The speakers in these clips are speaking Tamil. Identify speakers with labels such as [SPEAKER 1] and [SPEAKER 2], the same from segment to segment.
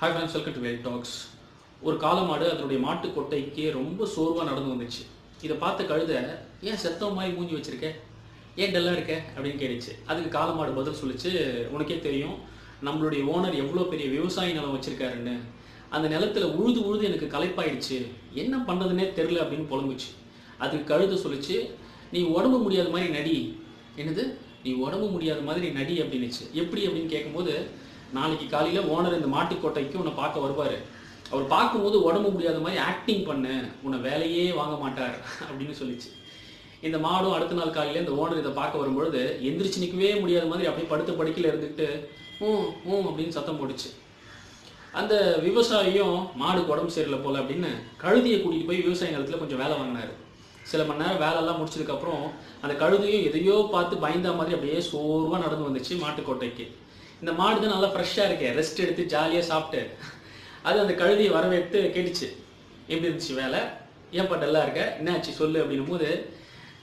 [SPEAKER 1] Hi friends welcome to well talks ஒரு காலமாடு அதனுடைய மாட்டு கொட்டைக்கு ரொம்ப சோர்வாக நடந்து வந்துச்சு. இதை பார்த்த கழுத ஏன் செத்தம் மாதிரி மூஞ்சி வச்சிருக்க? ஏன் டல்லாக இருக்க? அப்படின்னு கேட்டுச்சு. அதுக்கு காலமாடு பதில் சொல்லிச்சு உனக்கே தெரியும் நம்மளுடைய ஓனர் எவ்வளோ பெரிய விவசாய நிலம் வச்சுருக்காருன்னு. அந்த நிலத்துல உழுது உழுது எனக்கு களைப்பாயிடுச்சு. என்ன பண்ணுறதுனே தெரில அப்படின்னு புலம்புச்சு. அதுக்கு கழுத சொல்லிச்சு நீ உடம்பு முடியாத மாதிரி நடி. என்னது? நீ உடம்பு முடியாத மாதிரி நடி அப்படின்னுச்சு. எப்படி அப்படின்னு கேட்கும்போது நாளைக்கு காலையில் ஓனர் இந்த மாட்டுக்கோட்டைக்கு உன்னை பார்க்க வருவார். அவர் பார்க்கும்போது உடம்பு முடியாத மாதிரி ஆக்டிங் பண்ணு உன்னை வேலையே வாங்க மாட்டார் அப்படின்னு சொல்லிச்சு. இந்த மாடும் அடுத்த நாள் காலையில் இந்த ஓனர் இதை பார்க்க வரும்பொழுது எந்திரிச்சு நிற்கவே முடியாத மாதிரி அப்படியே படுத்த படுக்கையில் இருந்துக்கிட்டு ஊம் ஊம் அப்படின்னு சத்தம் போட்டுச்சு. அந்த விவசாயியும் மாடுக்கு உடம்பு சரியில்லை போல அப்படின்னு கழுதியை கூட்டிகிட்டு போய் விவசாய நிலத்தில் கொஞ்சம் வேலை வாங்கினார். சில மணி நேரம் வேலையெல்லாம் முடிச்சதுக்கப்புறம் அந்த கழுதையும் எதையோ பார்த்து பயந்த மாதிரி அப்படியே சோர்வாக நடந்து வந்துச்சு மாட்டுக்கோட்டைக்கு. இந்த மாடு தான் நல்லா ஃப்ரெஷ்ஷாக இருக்கே. ரெஸ்ட் எடுத்து ஜாலியாக சாப்பிட்டு அது அந்த கழுதியை வரவேற்று கேட்டுச்சு. எப்படி இருந்துச்சு வேலை? ஏன்ப்பா டல்லாக இருக்க? என்னாச்சு சொல்லு அப்படின்னும் போது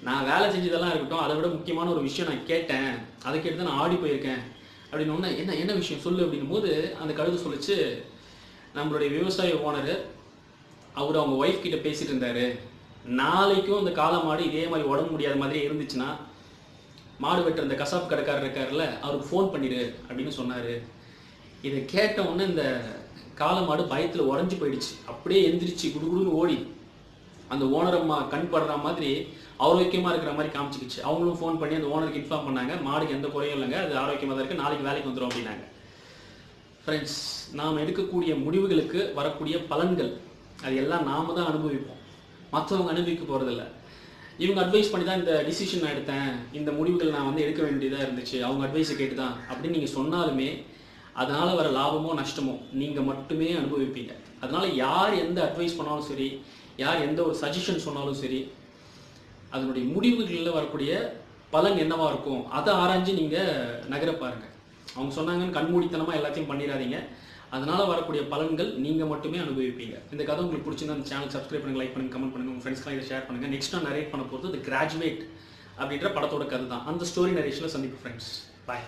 [SPEAKER 1] நான் வேலை செஞ்சதெல்லாம் இருக்கட்டும் அதை விட முக்கியமான ஒரு விஷயம் நான் கேட்டேன். அதை கேட்டு தான் நான் ஆடி போயிருக்கேன். அப்படின்னு ஒன்று என்ன என்ன விஷயம் சொல்லு அப்படின்னும் போது அந்த கழுதை சொல்லிச்சு நம்மளுடைய விவசாய ஓனர் அவர் அவங்க ஒய்ஃப் கிட்ட பேசிட்டு இருந்தாரு. நாளைக்கும் அந்த காலமாடு இதே மாதிரி உடம்பு முடியாத மாதிரி இருந்துச்சுன்னா மாடு வெட்டுற அந்த கசாப் கடைக்காரர் இருக்காருல்ல அவருக்கு ஃபோன் பண்ணிடு அப்படின்னு சொன்னார். இதை கேட்ட உடனே இந்த காளை மாடு பயத்தில் உடஞ்சி போயிடுச்சு. அப்படியே எந்திரிச்சு குடுகுடுன்னு ஓடி அந்த ஓனர் அம்மா கண் படுற மாதிரி ஆரோக்கியமாக இருக்கிற மாதிரி காமிச்சிக்கிச்சு. அவங்களும் ஃபோன் பண்ணி அந்த ஓனருக்கு இன்ஃபார்ம் பண்ணாங்க. மாடுக்கு எந்த குறையும் இல்லைங்க. அது ஆரோக்கியமாக தான் இருக்குது நாளைக்கு வேலைக்கு வந்துடும் அப்படின்னாங்க. ஃப்ரெண்ட்ஸ் நாம் எடுக்கக்கூடிய முடிவுகளுக்கு வரக்கூடிய பலன்கள் அது எல்லாம் நாம தான் அனுபவிப்போம். மற்றவங்க அனுபவிக்க போகிறதில்ல இவங்க அட்வைஸ் பண்ணி தான் இந்த டிசிஷன் நான் எடுத்தேன். இந்த முடிவுகள் நான் வந்து எடுக்க வேண்டியதாக இருந்துச்சு. அவங்க அட்வைஸை கேட்டு தான் அப்படின்னு நீங்கள் சொன்னாலுமே அதனால் வர லாபமோ நஷ்டமோ நீங்கள் மட்டுமே அனுபவிப்பீங்க. அதனால் யார் எந்த அட்வைஸ் பண்ணாலும் சரி யார் எந்த ஒரு சஜஷன் சொன்னாலும் சரி அதனுடைய முடிவுகளில் வரக்கூடிய பலன் என்னவாக இருக்கும் அதை ஆராய்ஞ்சு நீங்கள் நகர பாருங்கள் அவங்க சொன்னாங்கன்னு கண்மூடித்தனமாக எல்லாத்தையும் பண்ணிடாதீங்க. அதனால வரக்கூடிய பலன்கள் நீங்கள் மட்டுமே அனுபவிப்பீங்க. இந்த கதை உங்களுக்கு பிடிச்சிருந்தா அந்த சேனல் சப்ஸ்கிரைப் பண்ணுங்க லைக் பண்ணுங்க கமெண்ட் பண்ணுங்க உங்கள் ஃப்ரெண்ட்ஸ்லாம் இதை ஷேர் பண்ணுங்க. நெக்ஸ்ட் நான் நரேட் பண்ண போகிறது தி கிராஜுவேட் அப்படின்ற படத்தோட கதை தான் அந்த ஸ்டோரி நரேஷனில் சந்திப்பு ஃப்ரெண்ட்ஸ் பாய்